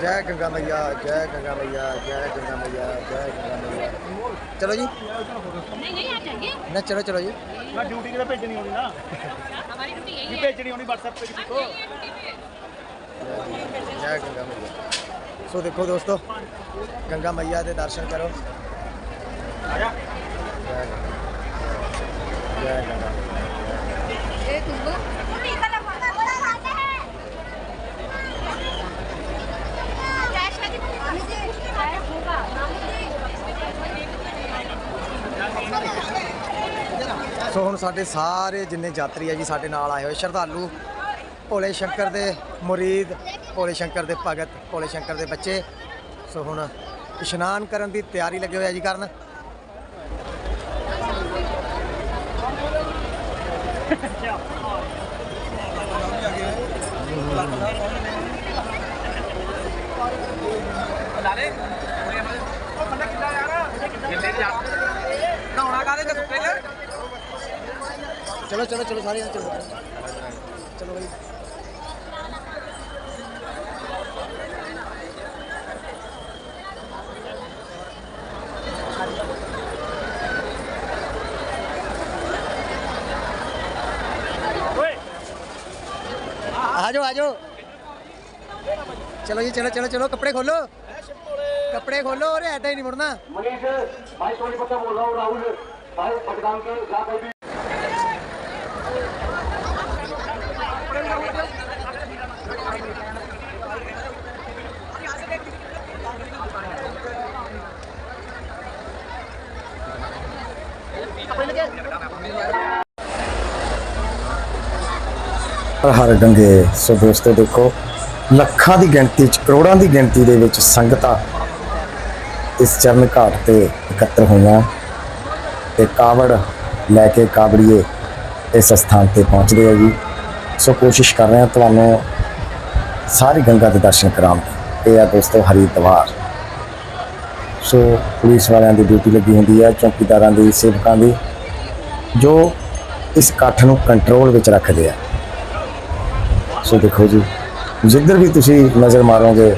ਜੈ ਗੰਗਾ ਮਈਆ ਜੈ ਗੰਗਾ ਮਈਆ ਜੈ ਗੰਗਾ ਮਈਆ ਜੈ ਗੰਗਾ ਮਈਆ। ਚਲੋ ਜੀ। ਨਹੀਂ ਨਹੀਂ ਆ ਜਾਏਗੇ ਨਾ ਚਲੋ ਚਲੋ ਜੀ। ਨਾ ਡਿਊਟੀ ਕਿਹਦਾ ਭੇਜਣੀ ਹੋਣੀ ਨਾ। ਹਮਾਰੀ ਡਿਊਟੀ ਯਹੀ ਹੈ। ਭੇਜਣੀ ਹੋਣੀ WhatsApp ਤੇ ਕਿਸੇ ਕੋ ਜੈ ਗੰਗਾ ਮਈਆ। ਸੋ ਦੇਖੋ ਦੋਸਤੋ ਗੰਗਾ ਮਈਆ ਦੇ ਦਰਸ਼ਨ ਕਰੋ। ਆਇਆ ਜੈ ਗੰਗਾ। ਇਹ ਕੁਝ ਬੋਲ ਸੋ ਹੁਣ ਸਾਡੇ ਸਾਰੇ ਜਿੰਨੇ ਯਾਤਰੀ ਆ ਜੀ ਸਾਡੇ ਨਾਲ ਆਏ ਹੋਏ, ਸ਼ਰਧਾਲੂ, ਭੋਲੇ ਸ਼ੰਕਰ ਦੇ ਮੁਰੀਦ, ਭੋਲੇ ਸ਼ੰਕਰ ਦੇ ਭਗਤ, ਭੋਲੇ ਸ਼ੰਕਰ ਦੇ ਬੱਚੇ। ਸੋ ਹੁਣ ਇਸ਼ਨਾਨ ਕਰਨ ਦੀ ਤਿਆਰੀ ਲੱਗੇ ਹੋਏ ਆ ਜੀ ਕਰਨ। ਨਹਾਉਣਾ ਕਾਹਦੇ ਤੇ ਸੁੱਤੇ ਚਲੋ ਚਲੋ ਚਲੋ ਸਾਰੇ ਚਲੋ। ਚਲੋ ਬਈ। ਓਏ। ਆ ਜਾਓ ਆ ਜਾਓ ਚਲੋ ਜੀ ਚਲੋ ਚਲੋ ਚਲੋ ਕੱਪੜੇ ਖੋਲੋ। ਕੱਪੜੇ ਖੋਲੋ ਔਰ ਐਦਾਂ ਹੀ ਨਹੀਂ ਮੁੜਨਾ। ਪਰ ਹਰ ਗੰਗੇ ਸੋ ਦੋਸਤੋ ਦੇਖੋ, ਲੱਖਾਂ ਦੀ ਗਿਣਤੀ ਚ, ਕਰੋੜਾਂ ਦੀ ਗਿਣਤੀ ਦੇ ਵਿੱਚ ਸੰਗਤਾਂ ਇਸ ਚਰਨ ਘਾਟ ਤੇ ਇਕੱਤਰ ਹੋਈਆਂ ਤੇ ਕਾਵੜ ਲੈ ਕੇ ਕਾਬੜੀਏ ਇਸ ਸਥਾਨ ਤੇ ਪਹੁੰਚਦੇ ਆ ਜੀ। ਸੋ ਕੋਸ਼ਿਸ਼ ਕਰ ਰਹੇ ਹਾਂ ਤੁਹਾਨੂੰ ਸਾਰੀ ਗੰਗਾ ਦੇ ਦਰਸ਼ਨ ਕਰਾਉਣ ਦੀ। ਇਹ ਆ ਦੋਸਤੋ ਹਰੀ ਦਵਾਰ ਸੋ ਪੁਲਿਸ ਵਾਲਿਆਂ ਦੀ ਡਿਊਟੀ ਲੱਗੀ ਹੁੰਦੀ ਹੈ, ਚੌਕੀਦਾਰਾਂ ਦੀ, ਸੇਵਕਾਂ ਦੀ, ਜੋ ਇਸ ਇਕੱਠ ਨੂੰ ਕੰਟਰੋਲ ਵਿੱਚ ਰੱਖਦੇ ਆ। ਸੋ ਦੇਖੋ ਜੀ, ਜਿੱਧਰ ਵੀ ਤੁਸੀਂ ਨਜ਼ਰ ਮਾਰੋਗੇ,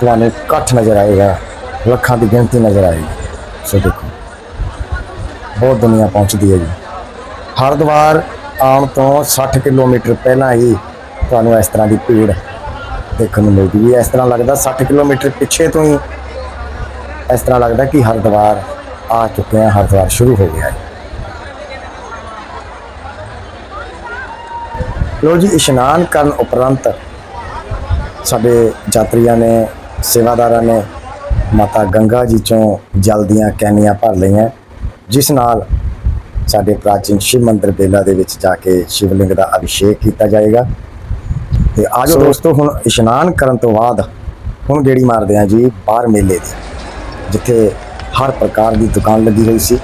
ਤੁਹਾਨੂੰ ਇਕੱਠ ਨਜ਼ਰ ਆਏਗਾ, ਲੱਖਾਂ ਦੀ ਗਿਣਤੀ ਨਜ਼ਰ ਆਏਗੀ। ਸੋ ਦੇਖੋ, ਬਹੁਤ ਦੁਨੀਆ ਪਹੁੰਚਦੀ ਹੈ ਜੀ। ਹਰਿਦੁਆਰ ਆਉਣ ਤੋਂ 60 ਕਿਲੋਮੀਟਰ ਪਹਿਲਾਂ ਹੀ ਤੁਹਾਨੂੰ ਇਸ ਤਰ੍ਹਾਂ ਦੀ ਭੀੜ ਦੇਖਣ ਨੂੰ ਮਿਲਦੀ ਹੈ। ਇਸ ਤਰ੍ਹਾਂ ਲੱਗਦਾ 60 ਕਿਲੋਮੀਟਰ ਪਿੱਛੇ ਤੋਂ ਹੀ ਇਸ ਤਰ੍ਹਾਂ ਲੱਗਦਾ ਕਿ ਹਰਿਦੁਆਰ ਆ ਚੁੱਕੇ ਹਾਂ ਹਰਿਦੁਆਰ ਸ਼ੁਰੂ ਹੋ ਗਿਆ ਹੈ। ਲੋ ਜੀ ਇਸ਼ਨਾਨ ਕਰਨ ਉਪਰੰਤ ਸਾਡੇ ਯਾਤਰੀਆਂ ਨੇ ਸੇਵਾਦਾਰਾਂ ਨੇ ਮਾਤਾ ਗੰਗਾ ਜੀ ਚੋਂ ਜਲ ਦੀਆਂ ਕੈਨੀਆਂ ਭਰ ਲਈਆਂ। ਜਿਸ ਨਾਲ ਸਾਡੇ ਪ੍ਰਾਚੀਨ ਸ਼ਿਵ ਮੰਦਿਰ ਬੇਲਾ ਦੇ ਵਿੱਚ ਜਾ ਕੇ ਸ਼ਿਵਲਿੰਗ ਦਾ ਅਭਿਸ਼ੇਕ ਕੀਤਾ ਜਾਏਗਾ। ਤੇ ਆਜੋ ਦੋਸਤੋ ਹੁਣ ਇਸ਼ਨਾਨ ਕਰਨ ਤੋਂ ਬਾਅਦ ਹੁਣ ਗੇੜੀ ਮਾਰਦੇ ਹਾਂ ਜੀ ਬਾਹਰ ਮੇਲੇ ਦੀ। ਜਿੱਥੇ ਹਰ ਪ੍ਰਕਾਰ ਦੀ ਦੁਕਾਨ ਲੱਗੀ ਹੋਈ ਸੀ।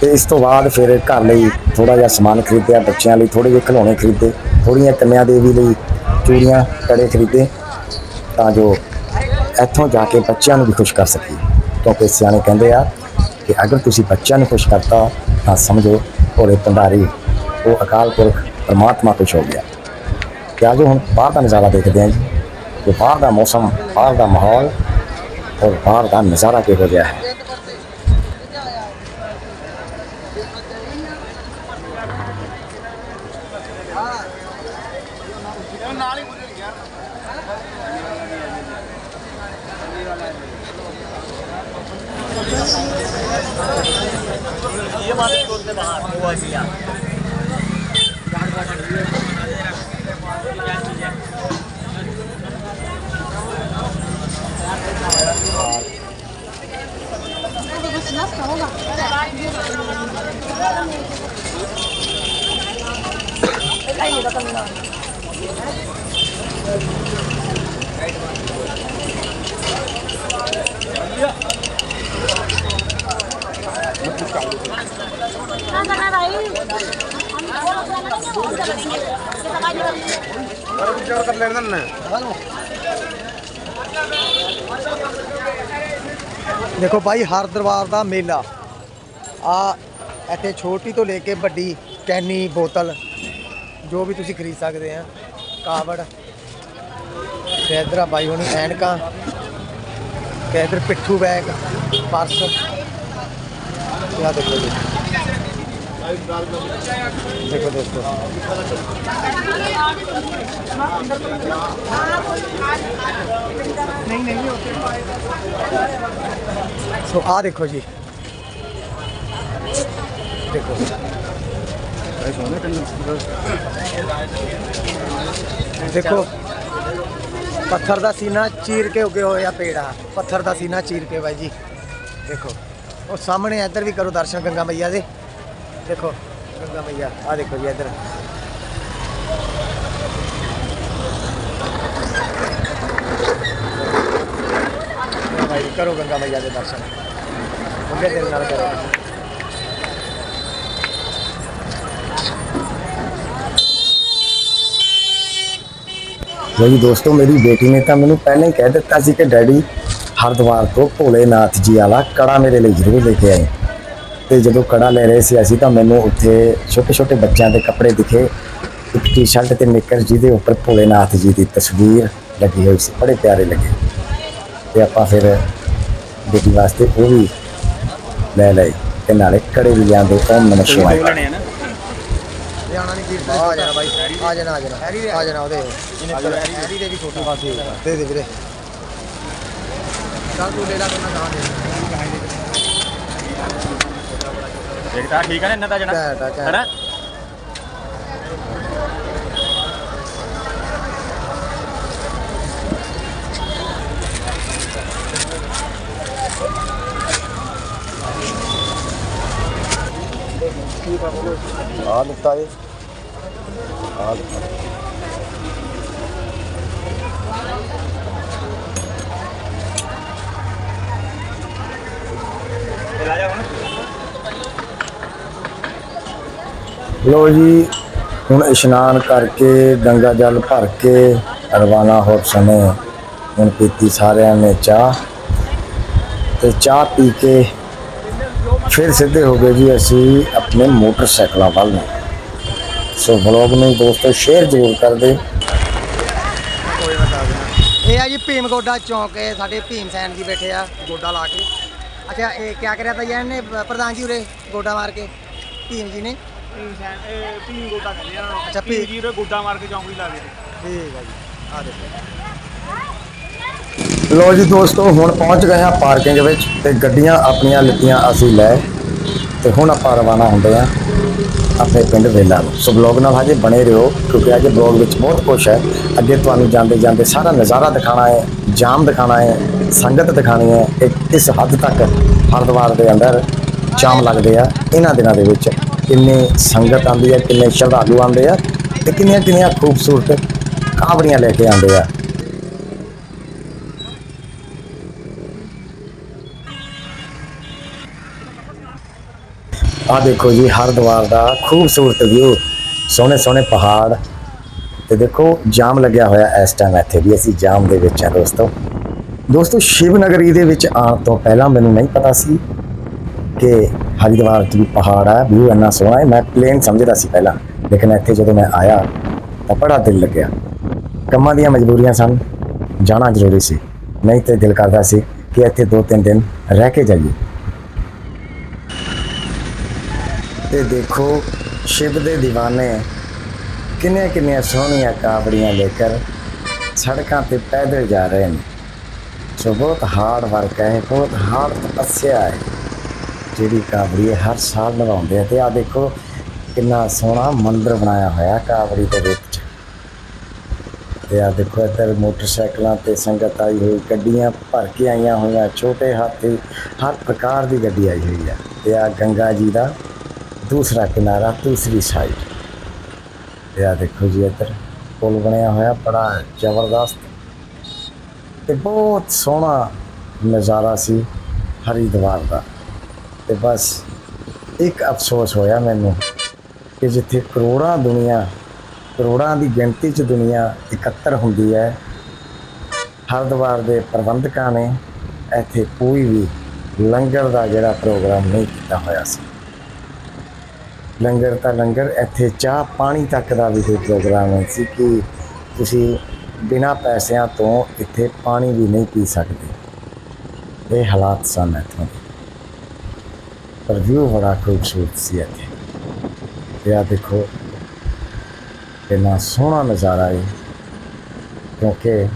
ਤੇ ਇਸ ਤੋਂ ਬਾਅਦ ਫਿਰ ਘਰ ਲਈ ਥੋੜਾ ਜਿਹਾ ਸਮਾਨ ਖਰੀਦਿਆ, ਬੱਚਿਆਂ ਲਈ ਥੋੜੇ ਜਿਹੇ ਖਿਡੌਣੇ ਖਰੀਦੇ ਥੋੜੀਆਂ ਕੰਨਿਆ ਦੇਵੀ ਲਈ ਚੂੜੀਆਂ ਕੜੇ ਖਰੀਦੇ ਤਾਂ ਜੋ ਇੱਥੋਂ ਜਾ ਕੇ ਬੱਚਿਆਂ ਨੂੰ ਵੀ ਖੁਸ਼ ਕਰ ਸਕੀਏ। ਕਿਉਂਕਿ ਸਿਆਣੇ ਕਹਿੰਦੇ ਆ ਕਿ ਅਗਰ ਤੁਸੀਂ ਬੱਚਿਆਂ ਨੂੰ ਖੁਸ਼ ਕਰਤਾ ਤਾਂ ਸਮਝੋ ਭੋਲੇ ਭੰਡਾਰੀ, ਉਹ ਅਕਾਲ ਪੁਰਖ ਪਰਮਾਤਮਾ ਖੁਸ਼ ਹੋ ਗਿਆ। ਤੇ ਜੋ ਹੁਣ ਬਾਹਰ ਦਾ ਨਜ਼ਾਰਾ ਦੇਖਦੇ ਹਾਂ ਜੀ। ਕਿ ਬਾਹਰ ਦਾ ਮੌਸਮ, ਬਾਹਰ ਦਾ ਮਾਹੌਲ ਔਰ ਬਾਹਰ ਦਾ ਨਜ਼ਾਰਾ ਕਿਹੋ ਜਿਹਾ ਹੈ ना करना भाई हम वो लोग करेंगे Kita kan jalan. Baru ਦੇਖੋ ਭਾਈ, ਹਰ ਦਰਬਾਰ ਦਾ ਮੇਲਾ। ਆ ਇੱਥੇ ਛੋਟੀ ਤੋਂ ਲੈ ਕੇ ਵੱਡੀ ਕੈਨੀ ਬੋਤਲ, ਜੋ ਵੀ ਤੁਸੀਂ ਖਰੀਦ ਸਕਦੇ ਆ, ਕਾਵੜ ਤੇ ਇਧਰ ਆ ਬਾਈ ਹੋਣੀ, ਐਨਕਾਂ ਤੇ ਇਧਰ ਪਿੱਠੂ ਬੈਗ, ਪਰਸ। ਤੇ ਦੇਖੋ ਜੀ। ਦੇਖੋ ਦੋਸਤੋ। ਨਹੀਂ ਨਹੀਂ ਸੋ ਆ ਦੇਖੋ ਜੀ। ਦੇਖੋ। ਦੇਖੋ, ਪੱਥਰ ਦਾ ਸੀਨਾ ਚੀਰ ਕੇ ਉਗੇ ਹੋਇਆ ਪੇੜ ਆ। ਪੱਥਰ ਦਾ ਸੀਨਾ ਚੀਰ ਕੇ ਬਾਈ ਜੀ। ਦੇਖੋ। ਉਹ ਸਾਹਮਣੇ ਇੱਧਰ ਵੀ ਕਰੋ ਦਰਸ਼ਨ ਗੰਗਾ ਮਈਆ ਦੇ। ਦੇਖੋ ਗੰਗਾ ਮਈਆ ਆ। ਦੇਖੋ ਜੀ ਇੱਧਰ। ਭਾਈ ਕਰੋ ਗੰਗਾ ਮਈਆ ਦੇ ਦਰਸ਼ਨ। ਮੁੰਡੇ ਤੇਰੇ ਨਾਲ ਕਰੋ। ਜੀ ਦੋਸਤੋ, ਮੇਰੀ ਬੇਟੀ ਨੇ ਤਾਂ ਮੈਨੂੰ ਪਹਿਲਾਂ ਹੀ ਕਹਿ ਦਿੱਤਾ ਸੀ ਕਿ ਡੈਡੀ ਹਰਿਦੁਆਰ ਤੋਂ ਭੋਲੇਨਾਥ ਜੀ ਵਾਲਾ ਕੜਾ ਮੇਰੇ ਲਈ ਜ਼ਰੂਰ ਲੈ ਕੇ ਆਏ। ਤੇ ਜਦੋਂ ਕੜਾ ਲੈ ਰਹੇ ਸੀ ਅਸੀਂ ਤਾਂ ਮੈਨੂੰ ਉੱਥੇ ਛੋਟੇ ਛੋਟੇ ਬੱਚਿਆਂ ਦੇ ਕੱਪੜੇ ਦਿਖੇ। ਇੱਕ ਟੀ-ਸ਼ਰਟ ਤੇ ਨਿੱਕਰ ਜਿਹਦੇ ਉੱਪਰ ਭੋਲੇਨਾਥ ਜੀ ਦੀ ਤਸਵੀਰ ਲੱਗੀ ਹੋਈ ਸੀ ਬੜੇ ਪਿਆਰੇ ਲੱਗੇ। ਤੇ ਆਪਾਂ ਫਿਰ ਬੇਟੀ ਵਾਸਤੇ ਉਹ ਵੀ ਲੈ ਲਏ ਤੇ ਨਾਲੇ ਕੜੇ ਵੀ ਲਿਆਂਦੇ ਓਮ ਨਮঃ ਸ਼ਿਵਾਏ ਨਹੀਂ ਆ ਜਾਣਾ ਬਾਈ ਆ ਜਾਣਾ ਆ ਜਾਣਾ ਆ ਜਾਣਾ ਉਹਦੇ। ਹੈਰੀ ਦੇ ਵੀ ਛੋਟੀ ਬਾਸੀ ਦੇ ਦੇ ਵੀਰੇ। ਚੱਲ ਤੂੰ ਲੈ ਲੈ ਤੂੰ ਨਾ ਦੇ। ਦੇਖਦਾ ਠੀਕ ਹੈ ਨਾ ਇਹਨਾਂ ਦਾ ਜਣਾ। ਘੈਂਟ ਆ, ਘੈਂਟ। ਹੈਨਾ? ਆ ਲਿੱਤਾ ਏ ਆ ਲੋ ਜੀ, ਹੁਣ ਇਸ਼ਨਾਨ ਕਰਕੇ ਗੰਗਾ ਜਲ ਭਰ ਕੇ ਰਵਾਨਾ ਹੋ ਸਮੇਂ ਹੁਣ ਪੀਤੀ ਸਾਰਿਆਂ ਨੇ ਚਾਹ ਤੇ ਚਾਹ ਪੀ ਕੇ ਫਿਰ ਸਿੱਧੇ ਹੋ ਗਏ ਜੀ ਅਸੀਂ ਆਪਣੇ ਮੋਟਰਸਾਈਕਲਾਂ ਵੱਲ ਨੂੰ। ਸੋ ਵਲੌਗ ਨੂੰ ਦੋਸਤੋ ਸ਼ੇਅਰ ਜ਼ਰੂਰ ਕਰ ਦਿਓ। ਇਹ ਆ ਜੀ ਭੀਮ ਗੋਡਾ ਚੌਂਕ, ਇਹ ਸਾਡੇ ਭੀਮ ਸੈਨ ਜੀ ਬੈਠੇ ਆ, ਗੋਡਾ ਲਾ ਕੇ। ਅੱਛਾ, ਇਹ ਕੀ ਕਰਿਆ ਤਾਂ ਯਾਰ ਨੇ ਪ੍ਰਧਾਨ ਜੀ ਉਰੇ ਗੋਡਾ ਮਾਰ ਕੇ, ਭੀਮ ਜੀ ਨੇ। ਪੀਂ ਗੋਡਾ ਕਹਿੰਦੇ ਆ ਅੱਛਾ, ਪੀਂ ਭੀਂ। ਜੀ ਉਹ ਗੋਡਾ ਮਾਰ ਕੇ ਚੌਂਕੜੀ ਲਾ ਦੇ। ਠੀਕ ਆ ਜੀ। ਆ ਦੇਖੋ। ਲੋ ਜੀ ਦੋਸਤੋ ਹੁਣ ਪਹੁੰਚ ਗਏ ਹਾਂ ਪਾਰਕਿੰਗ ਵਿੱਚ ਤੇ ਗੱਡੀਆਂ ਆਪਣੀਆਂ ਲਿੱਤੀਆਂ ਅਸੀਂ ਲੈ। ਤੇ ਹੁਣ ਆਪਾਂ ਰਵਾਨਾ ਹੁੰਦੇ ਹਾਂ ਆਪਣੇ ਪਿੰਡ ਵੇਲਾ ਨੂੰ। ਸੋ ਬਲੌਗ ਨਾਲ ਹਜੇ ਬਣੇ ਰਹੋ ਕਿਉਂਕਿ ਅੱਜ ਬਲੌਗ ਵਿੱਚ ਬਹੁਤ ਕੁਝ ਹੈ। ਅੱਗੇ ਤੁਹਾਨੂੰ ਜਾਂਦੇ ਜਾਂਦੇ ਸਾਰਾ ਨਜ਼ਾਰਾ ਦਿਖਾਣਾ ਹੈ ਜਾਮ ਦਿਖਾਣਾ ਹੈ ਸੰਗਤ ਦਿਖਾਣੀ ਹੈ। ਕਿ ਕਿਸ ਹੱਦ ਤੱਕ ਹਰਿਦੁਆਰ ਦੇ ਅੰਦਰ ਜਾਮ ਲੱਗਦੇ ਆ। ਇਹਨਾਂ ਦਿਨਾਂ ਦੇ ਵਿੱਚ ਕਿੰਨੇ ਸੰਗਤ ਆਉਂਦੀ ਹੈ ਕਿੰਨੇ ਸ਼ਰਧਾਲੂ ਆਉਂਦੇ ਆ ਤੇ ਕਿੰਨੀਆਂ ਕਿੰਨੀਆਂ ਖੂਬਸੂਰਤ ਕਾਵੜੀਆਂ ਲੈ ਕੇ ਆਉਂਦੇ ਆ। ਆ ਦੇਖੋ ਜੀ, ਹਰਿਦੁਆਰ ਦਾ ਖੂਬਸੂਰਤ ਵਿਊ ਸੋਹਣੇ ਸੋਹਣੇ ਪਹਾੜ ਤੇ ਦੇਖੋ, ਜਾਮ ਲੱਗਿਆ ਹੋਇਆ ਇਸ ਟਾਈਮ ਇੱਥੇ ਵੀ, ਅਸੀਂ ਜਾਮ ਦੇ ਵਿੱਚ ਆ ਦੋਸਤੋ। ਦੋਸਤੋ ਸ਼ਿਵ ਨਗਰੀ ਦੇ ਵਿੱਚ ਆਉਣ ਤੋਂ ਪਹਿਲਾਂ ਮੈਨੂੰ ਨਹੀਂ ਪਤਾ ਸੀ ਕਿ ਹਰਿਦੁਆਰ 'ਚ ਵੀ ਪਹਾੜ ਹੈ, ਵਿਊ ਇੰਨਾ ਸੋਹਣਾ ਹੈ, ਮੈਂ ਪਲੇਨ ਸਮਝਦਾ ਸੀ ਪਹਿਲਾਂ। ਲੇਕਿਨ ਇੱਥੇ ਜਦੋਂ ਮੈਂ ਆਇਆ, ਤਾਂ ਬੜਾ ਦਿਲ ਲੱਗਿਆ। ਕੰਮਾਂ ਦੀਆਂ ਮਜਬੂਰੀਆਂ ਸਨ, ਜਾਣਾ ਜ਼ਰੂਰੀ ਸੀ। ਨਹੀਂ ਤੇ ਦਿਲ ਕਰਦਾ ਸੀ ਕਿ ਇੱਥੇ ਦੋ ਤਿੰਨ ਦਿਨ ਰਹਿ ਕੇ ਜਾਈਏ। ਤੇ ਦੇਖੋ, ਸ਼ਿਵ ਦੇ دیਵਾਨੇ ਕਿੰਨੀਆਂ ਕਿੰਨੀਆਂ ਸੋਹਣੀਆਂ ਕਾਬੜੀਆਂ ਲੈ ਕੇ ਸੜਕਾਂ ਤੇ ਪੈਦਲ ਜਾ ਰਹੇ ਨੇ। ਸੋ ਬਹੁਤ ਹਾਰਡ ਵਰਕ ਹੈ, ਬਹੁਤ ਹਾਰਡ ਤਪੱਸਿਆ ਹੈ। ਜਿਹੜੀ ਕਾਵੜੀ ਹੈ ਹਰ ਸਾਲ ਲਗਾਉਂਦੇ ਆ ਤੇ ਆ ਦੇਖੋ ਕਿੰਨਾ ਸੋਹਣਾ ਮੰਦਿਰ ਬਣਾਇਆ ਹੋਇਆ ਕਾਵੜੀ ਦੇ ਵਿੱਚ ਤੇ ਆ ਦੇਖੋ ਇੱਧਰ ਮੋਟਰਸਾਈਕਲਾਂ ਤੇ ਸੰਗਤ ਆਈ ਹੋਈ, ਗੱਡੀਆਂ ਭਰ ਕੇ ਆਈਆਂ ਹੋਈਆਂ, ਛੋਟੇ ਹਾਥੀ, ਹਰ ਪ੍ਰਕਾਰ ਦੀ ਗੱਡੀ ਆਈ ਹੋਈ ਹੈ। ਤੇ ਆ ਗੰਗਾ ਜੀ ਦਾ ਦੂਸਰਾ ਕਿਨਾਰਾ ਦੂਸਰੀ ਸਾਈਡ ਤੇ ਆ ਦੇਖੋ ਜੀ ਇੱਧਰ ਪੁਲ ਬਣਿਆ ਹੋਇਆ, ਬੜਾ ਜ਼ਬਰਦਸਤ ਤੇ ਬਹੁਤ ਸੋਹਣਾ ਨਜ਼ਾਰਾ ਸੀ ਹਰਿਦੁਆਰ ਦਾ। ਤੇ ਬਸ ਇੱਕ ਅਫਸੋਸ ਹੋਇਆ ਮੈਨੂੰ ਕਿ ਜਿੱਥੇ ਕਰੋੜਾਂ ਦੁਨੀਆ, ਕਰੋੜਾਂ ਦੀ ਗਿਣਤੀ 'ਚ ਦੁਨੀਆ ਇਕੱਤਰ ਹੁੰਦੀ ਹੈ ਹਰਿਦੁਆਰ ਦੇ ਪ੍ਰਬੰਧਕਾਂ ਨੇ ਇੱਥੇ ਕੋਈ ਵੀ ਲੰਗਰ ਦਾ ਜਿਹੜਾ ਪ੍ਰੋਗਰਾਮ ਨਹੀਂ ਕੀਤਾ ਹੋਇਆ ਸੀ। ਲੰਗਰ ਤਾਂ ਲੰਗਰ, ਇੱਥੇ ਚਾਹ ਪਾਣੀ ਤੱਕ ਦਾ ਵੀ ਕੋਈ ਪ੍ਰੋਗਰਾਮ ਨਹੀਂ ਸੀ ਕਿ ਤੁਸੀਂ ਬਿਨਾਂ ਪੈਸਿਆਂ ਤੋਂ ਇੱਥੇ ਪਾਣੀ ਵੀ ਨਹੀਂ ਪੀ ਸਕਦੇ। ਇਹ ਹਾਲਾਤ ਸਨ ਇੱਥੋਂ ਦੇ ਬੜਾ ਖੂਬਸੂਰਤ ਸੀ ਇੱਥੇ ਤੇ ਆ ਦੇਖੋ ਕਿੰਨਾ ਸੋਹਣਾ ਨਜ਼ਾਰਾ ਹੈ ਕਿਉਂਕਿ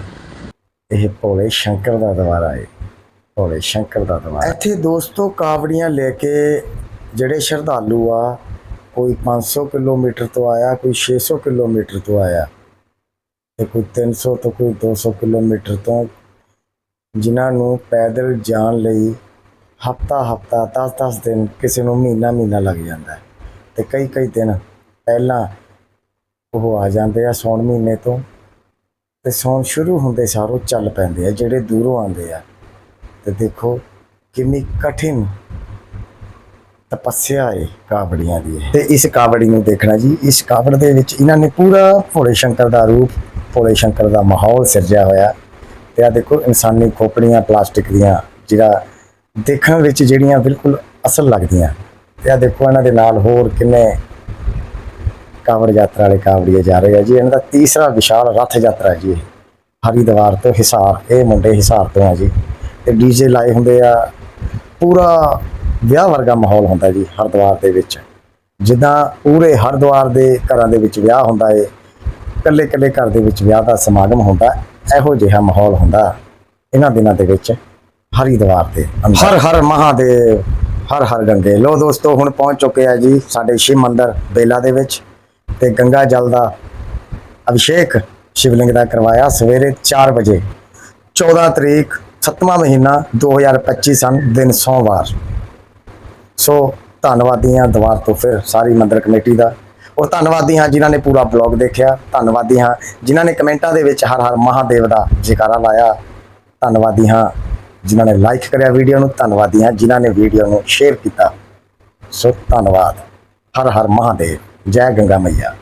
ਇਹ ਭੋਲੇ ਸ਼ੰਕਰ ਦਾ ਦਵਾਰਾ ਹੈ ਭੋਲੇ ਸ਼ੰਕਰ ਦਾ ਦਵਾਰਾ ਇੱਥੇ ਦੋਸਤੋ ਕਾਵੜੀਆਂ ਲੈ ਕੇ ਜਿਹੜੇ ਸ਼ਰਧਾਲੂ ਆ ਕੋਈ 500 ਕਿਲੋਮੀਟਰ ਤੋਂ ਆਇਆ ਕੋਈ 600 ਕਿਲੋਮੀਟਰ ਤੋਂ ਆਇਆ ਤੇ ਕੋਈ 300 ਤੋਂ ਕੋਈ 200 ਕਿਲੋਮੀਟਰ ਤੋਂ ਜਿਨ੍ਹਾਂ ਨੂੰ ਪੈਦਲ ਜਾਣ ਲਈ ਹਫਤਾ ਹਫਤਾ 10-10 ਦਿਨ ਕਿਸੇ ਨੂੰ ਮਹੀਨਾ ਮਹੀਨਾ ਲੱਗ ਜਾਂਦਾ ਹੈ। ਤੇ ਕਈ ਕਈ ਦਿਨ ਪਹਿਲਾਂ ਉਹ ਆ ਜਾਂਦੇ ਆ ਸੌਣ ਮਹੀਨੇ ਤੋਂ। ਤੇ ਸੌਣ ਸ਼ੁਰੂ ਹੁੰਦੇ ਸਾਰੋਂ ਚੱਲ ਪੈਂਦੇ ਆ, ਜਿਹੜੇ ਦੂਰੋਂ ਆਉਂਦੇ ਆ। ਤੇ ਦੇਖੋ ਕਿੰਨੀ ਕਠਿਨ ਤਪੱਸਿਆ ਹੈ ਕਾਵੜੀਆਂ ਦੀ ਇਹ। ਤੇ ਇਸ ਕਾਵੜੀ ਨੂੰ ਦੇਖਣਾ ਜੀ, ਇਸ ਕਾਵੜ ਦੇ ਵਿੱਚ ਇਹਨਾਂ ਨੇ ਪੂਰਾ ਭੋਲੇ ਸ਼ੰਕਰ ਦਾ ਰੂਪ, ਭੋਲੇ ਸ਼ੰਕਰ ਦਾ ਮਾਹੌਲ ਸਿਰਜਿਆ ਹੋਇਆ। ਤੇ ਆ ਦੇਖੋ ਇਨਸਾਨੀ ਖੋਪੜੀਆਂ, ਪਲਾਸਟਿਕ ਦੀਆਂ ਜਿਹੜਾ ਦੇਖਣ ਵਿੱਚ ਜਿਹੜੀਆਂ ਬਿਲਕੁਲ ਅਸਲ ਲੱਗਦੀਆਂ। ਤੇ ਆ ਦੇਖੋ ਇਹਨਾਂ ਦੇ ਨਾਲ ਹੋਰ ਕਿੰਨੇ ਕਾਵੜ ਯਾਤਰਾ ਵਾਲੇ ਕਾਵੜੀਏ ਜਾ ਰਹੇ ਆ ਜੀ। ਇਹਨਾਂ ਦਾ ਤੀਸਰਾ ਵਿਸ਼ਾਲ ਰੱਥ ਯਾਤਰਾ ਜੀ ਇਹ। ਹਰਿਦੁਆਰ ਤੋਂ ਹਿਸਾਰ, ਇਹ ਮੁੰਡੇ ਹਿਸਾਰ ਤੋਂ ਆ ਜੀ। ਤੇ ਡੀਜੇ ਲਾਏ ਹੁੰਦੇ ਆ, ਪੂਰਾ ਵਿਆਹ ਵਰਗਾ ਮਾਹੌਲ ਹੁੰਦਾ ਜੀ ਹਰਿਦੁਆਰ ਦੇ ਵਿੱਚ। ਜਿੱਦਾਂ ਪੂਰੇ ਹਰਿਦੁਆਰ ਦੇ ਘਰਾਂ ਦੇ ਵਿੱਚ ਵਿਆਹ ਹੁੰਦਾ ਏ ਇਕੱਲੇ ਇਕੱਲੇ ਘਰ ਦੇ ਵਿੱਚ ਵਿਆਹ ਦਾ ਸਮਾਗਮ ਹੁੰਦਾ, ਇਹੋ ਜਿਹਾ ਮਾਹੌਲ ਹੁੰਦਾ ਇਹਨਾਂ ਦਿਨਾਂ ਦੇ ਵਿੱਚ। ਹਰਿਦੁਆਰ ਦੇ ਹਰ ਹਰ ਮਹਾਦੇਵ, ਹਰ ਹਰ ਗੰਗੇ। ਲੋ ਦੋਸਤੋ, ਹੁਣ ਪਹੁੰਚ ਚੁੱਕੇ ਆ ਜੀ ਸਾਡੇ ਸ਼ਿਵ ਮੰਦਿਰ ਬੇਲਾ ਦੇ ਵਿੱਚ ਤੇ ਗੰਗਾ ਜਲ ਦਾ ਅਭਿਸ਼ੇਕ ਸ਼ਿਵਲਿੰਗ ਦਾ ਕਰਵਾਇਆ ਸਵੇਰੇ 4 ਵਜੇ। 14 ਤਰੀਕ 7ਵਾਂ ਮਹੀਨਾ 2025 ਸਨ, ਦਿਨ ਸੋਮਵਾਰ। ਸੋ ਧੰਨਵਾਦੀ ਹਾਂ ਦੁਬਾਰ ਤੋਂ ਫਿਰ ਸਾਰੀ ਮੰਦਰ ਕਮੇਟੀ ਦਾ। ਔਰ ਧੰਨਵਾਦੀ ਹਾਂ ਜਿਨ੍ਹਾਂ ਨੇ ਪੂਰਾ ਬਲੌਗ ਦੇਖਿਆ ਧੰਨਵਾਦੀ ਹਾਂ ਜਿਨ੍ਹਾਂ ਨੇ ਕਮੈਂਟਾਂ ਦੇ ਵਿੱਚ ਹਰ ਹਰ ਮਹਾਦੇਵ ਦਾ ਜਿਕਾਰਾ ਲਾਇਆ ਧੰਨਵਾਦੀ ਹਾਂ ਜਿਨ੍ਹਾਂ ਨੇ ਲਾਈਕ ਕਰਿਆ ਵੀਡੀਓ ਨੂੰ, ਧੰਨਵਾਦੀ ਹਾਂ ਜਿਨ੍ਹਾਂ ਨੇ ਵੀਡੀਓ ਨੂੰ ਸ਼ੇਅਰ ਕੀਤਾ। ਸੋ ਧੰਨਵਾਦ। ਹਰ ਹਰ ਮਹਾਦੇਵ। ਜੈ ਗੰਗਾ ਮਈਆ।